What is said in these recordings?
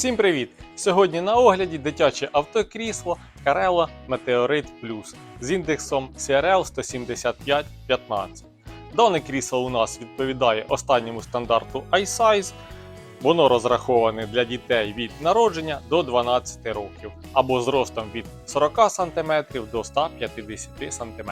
Всім привіт! Сьогодні на огляді дитяче автокрісло Carello Meteorit Plus з індексом CRL 17515. Дане крісло у нас відповідає останньому стандарту iSize. Воно розраховане для дітей від народження до 12 років або з ростом від 40 см до 150 см.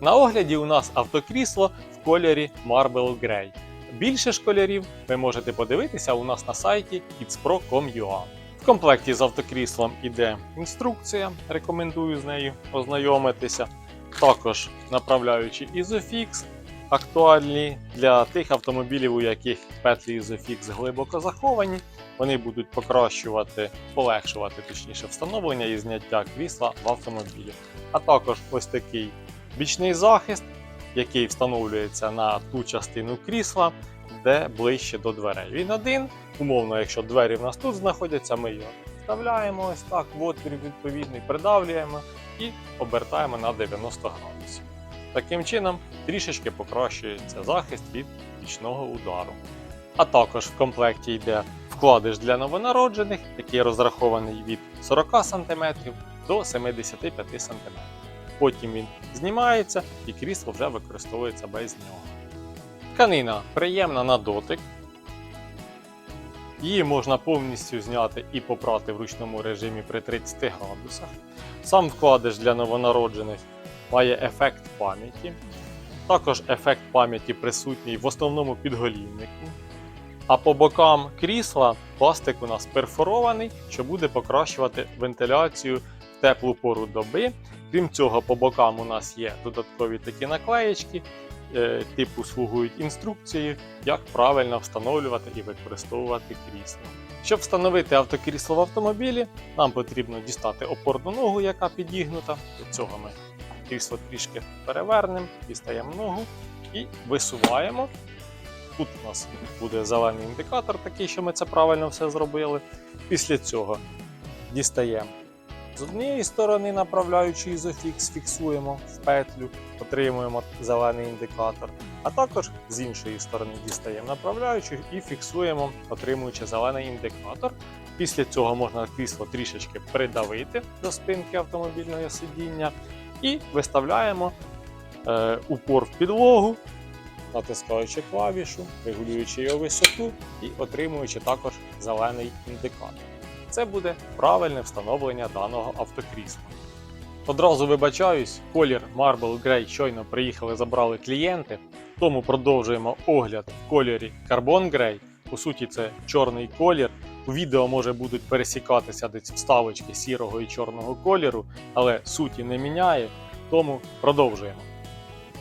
На огляді у нас автокрісло в кольорі Marble Grey. Більше ж кольорів ви можете подивитися у нас на сайті kidspro.com.ua. В комплекті з автокріслом іде інструкція, рекомендую з нею ознайомитися. Також направляючи Isofix, актуальні для тих автомобілів, у яких петлі Isofix глибоко заховані. Вони будуть покращувати, полегшувати точніше встановлення і зняття крісла в автомобілі. А також ось такий бічний захист, який встановлюється на ту частину крісла, де ближче до дверей. Він один. Умовно, якщо двері в нас тут знаходяться, ми його вставляємо ось так, в отвір відповідний, придавлюємо і обертаємо на 90 градусів. Таким чином трішечки покращується захист від бічного удару. А також в комплекті йде вкладиш для новонароджених, який розрахований від 40 см до 75 см. Потім він знімається і крісло вже використовується без нього. Тканина приємна на дотик. Її можна повністю зняти і попрати в ручному режимі при 30 градусах. Сам вкладиш для новонароджених має ефект пам'яті. Також ефект пам'яті присутній в основному підголівнику. А по бокам крісла пластик у нас перфорований, що буде покращувати вентиляцію в теплу пору доби. Крім цього, по бокам у нас є додаткові такі наклеєчки, е, типу слугують інструкції, як правильно встановлювати і використовувати крісло. Щоб встановити автокрісло в автомобілі, нам потрібно дістати опорну ногу, яка підігнута. До цього ми крісло трішки перевернемо, дістаємо ногу і висуваємо. Тут у нас буде зелений індикатор, такий, що ми це правильно все зробили. Після цього дістаємо з однієї сторони, направляючи ізофікс, фіксуємо в петлю, отримуємо зелений індикатор. А також з іншої сторони дістаємо направляючу і фіксуємо, отримуючи зелений індикатор. Після цього можна крісло трішечки придавити до спинки автомобільного сидіння і виставляємо е, упор в підлогу, натискаючи клавішу, регулюючи його висоту і отримуючи також зелений індикатор. Це буде правильне встановлення даного автокрісла. Одразу вибачаюсь, колір Marble Grey щойно приїхали, забрали клієнти, тому продовжуємо огляд в кольорі Carbon Grey. По суті, це чорний колір. У відео може будуть пересікатися десь вставочки сірого і чорного кольору, але суті не міняє, тому продовжуємо.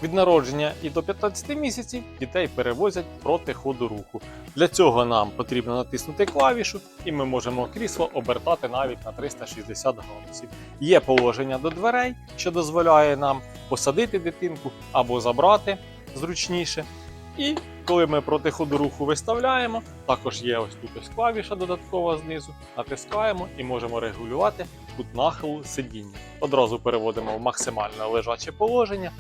Від народження і до 15 місяців дітей перевозять проти ходу руху. Для цього нам потрібно натиснути клавішу, і ми можемо крісло обертати навіть на 360 градусів. Є положення до дверей, що дозволяє нам посадити дитинку або забрати зручніше. І коли ми проти ходу руху виставляємо, також є ось тут ось клавіша додаткова знизу, натискаємо і можемо регулювати кут нахилу сидіння. Одразу переводимо в максимальне лежаче положення.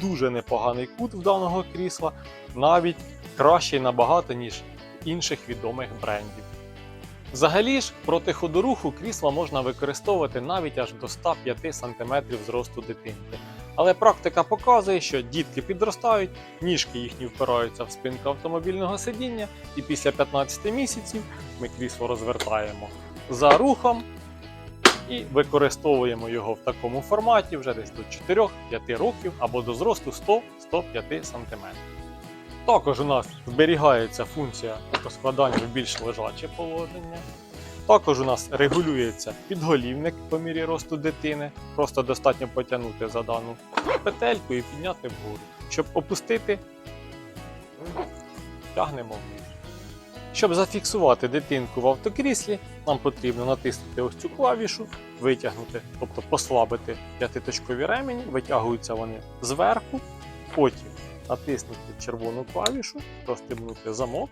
Дуже непоганий кут в даного крісла, навіть кращий набагато, ніж інших відомих брендів. Взагалі ж, проти ходоруху крісла можна використовувати навіть аж до 105 см зросту дитинки. Але практика показує, що дітки підростають, ніжки їхні впираються в спинку автомобільного сидіння, і після 15 місяців ми крісло розвертаємо за рухом і використовуємо його в такому форматі вже десь до 4-5 років або до зросту 100-105 см. Також у нас зберігається функція розкладання в більш лежаче положення. Також у нас регулюється підголівник по мірі росту дитини. Просто достатньо потягнути за дану петельку і підняти вгору. Щоб опустити, тягнемо вниз. Щоб зафіксувати дитинку в автокріслі, нам потрібно натиснути ось цю клавішу, витягнути, тобто послабити п'ятиточкові ремені, витягуються вони зверху, потім натиснути червону клавішу, розстебнути замок,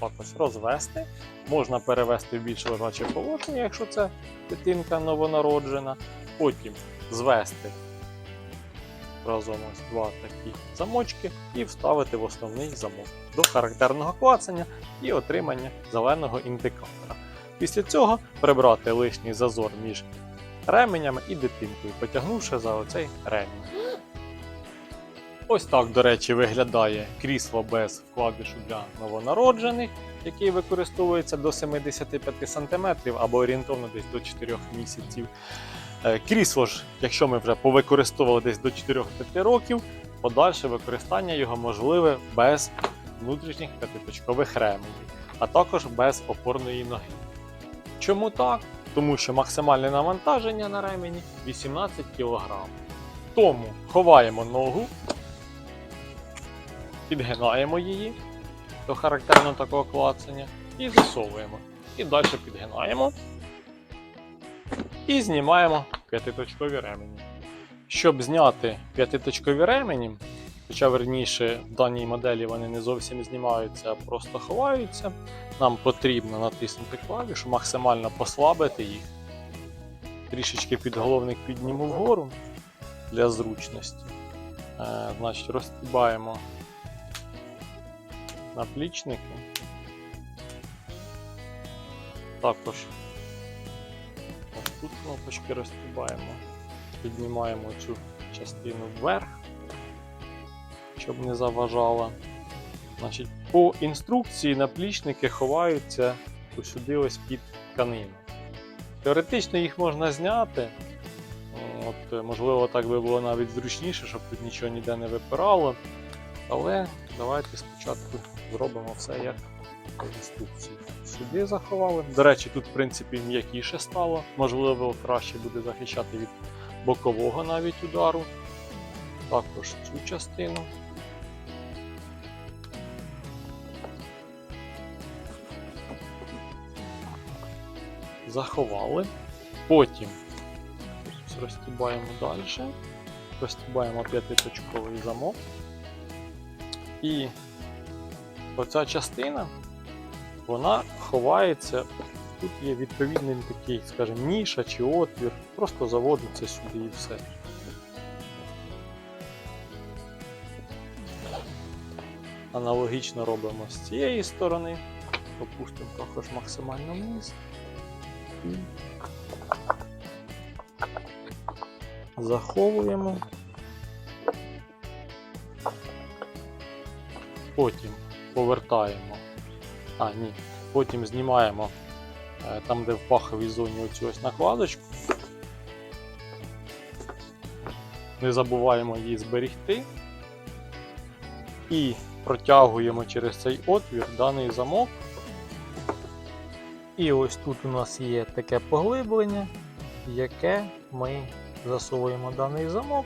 так розвести. Можна перевести в більш лежаче положення, якщо це дитинка новонароджена. Потім звести разом ось два такі замочки і вставити в основний замок до характерного клацання і отримання зеленого індикатора. Після цього прибрати лишній зазор між ременями і дитинкою, потягнувши за оцей ремінь. Ось так, до речі, виглядає крісло без вкладишу для новонароджених, який використовується до 75 см або орієнтовно десь до 4 місяців. Е, Крісло ж, якщо ми вже повикористовували десь до 4-5 років, подальше використання його можливе без внутрішніх п'ятиточкових ременів, а також без опорної ноги. Чому так? Тому що максимальне навантаження на ремені 18 кг. Тому ховаємо ногу, підгинаємо її до характерного такого клацання і засовуємо. І далі підгинаємо і знімаємо п'ятиточкові ремені. Щоб зняти п'ятиточкові ремені, хоча верніше в даній моделі вони не зовсім знімаються, а просто ховаються, нам потрібно натиснути клавішу, максимально послабити їх. Трішечки підголовник підніму вгору для зручності. Е, значить, розтібаємо наплічники. Також тут кнопочки розтібаємо, піднімаємо цю частину вверх, щоб не заважала. Значить, по інструкції наплічники ховаються сюди ось під тканину. Теоретично їх можна зняти. От, можливо, так би було навіть зручніше, щоб тут нічого ніде не випирало. Але давайте спочатку зробимо все як по інструкції. Сюди заховали. До речі, тут, в принципі, м'якіше стало. Можливо, краще буде захищати від бокового навіть удару. Також цю частину. Заховали. Потім розтібаємо далі. Розтібаємо п'ятиточковий замок. І оця частина, вона ховається. Тут є відповідний такий, скажімо, ніша чи отвір. Просто заводиться сюди і все. Аналогічно робимо з цієї сторони. Опустимо також максимально вниз. Заховуємо. Потім повертаємо. А, ні. Потім знімаємо е, там, де в паховій зоні оцю ось накладочку. Не забуваємо її зберігти. І протягуємо через цей отвір даний замок. І ось тут у нас є таке поглиблення, яке ми засовуємо даний замок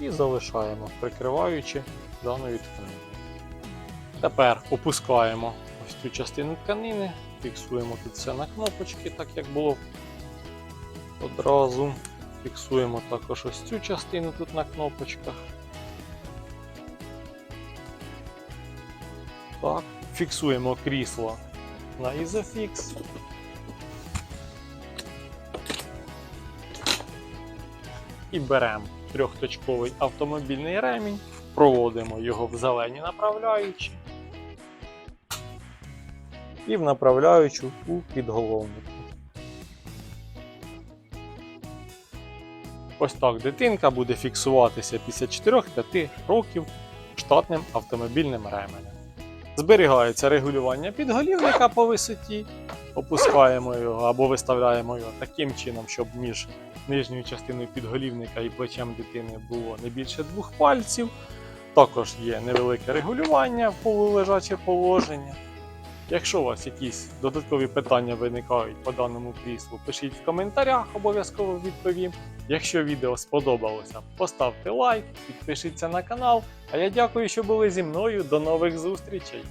і залишаємо, прикриваючи даною тканиною. Тепер опускаємо цю частину тканини, фіксуємо тут все на кнопочки, так як було одразу. Фіксуємо також ось цю частину тут на кнопочках. Так. Фіксуємо крісло на Isofix. І беремо трьохточковий автомобільний ремінь, проводимо його в зелені направляючі і в направляючу у підголовнику. Ось так дитинка буде фіксуватися після 4-5 років штатним автомобільним ременем. Зберігається регулювання підголівника по висоті, опускаємо його або виставляємо його таким чином, щоб між нижньою частиною підголівника і плечем дитини було не більше двох пальців. Також є невелике регулювання в полулежаче положення. Якщо у вас якісь додаткові питання виникають по даному кріслу, пишіть в коментарях, обов'язково відповім. Якщо відео сподобалося, поставте лайк, підпишіться на канал. А я дякую, що були зі мною. До нових зустрічей!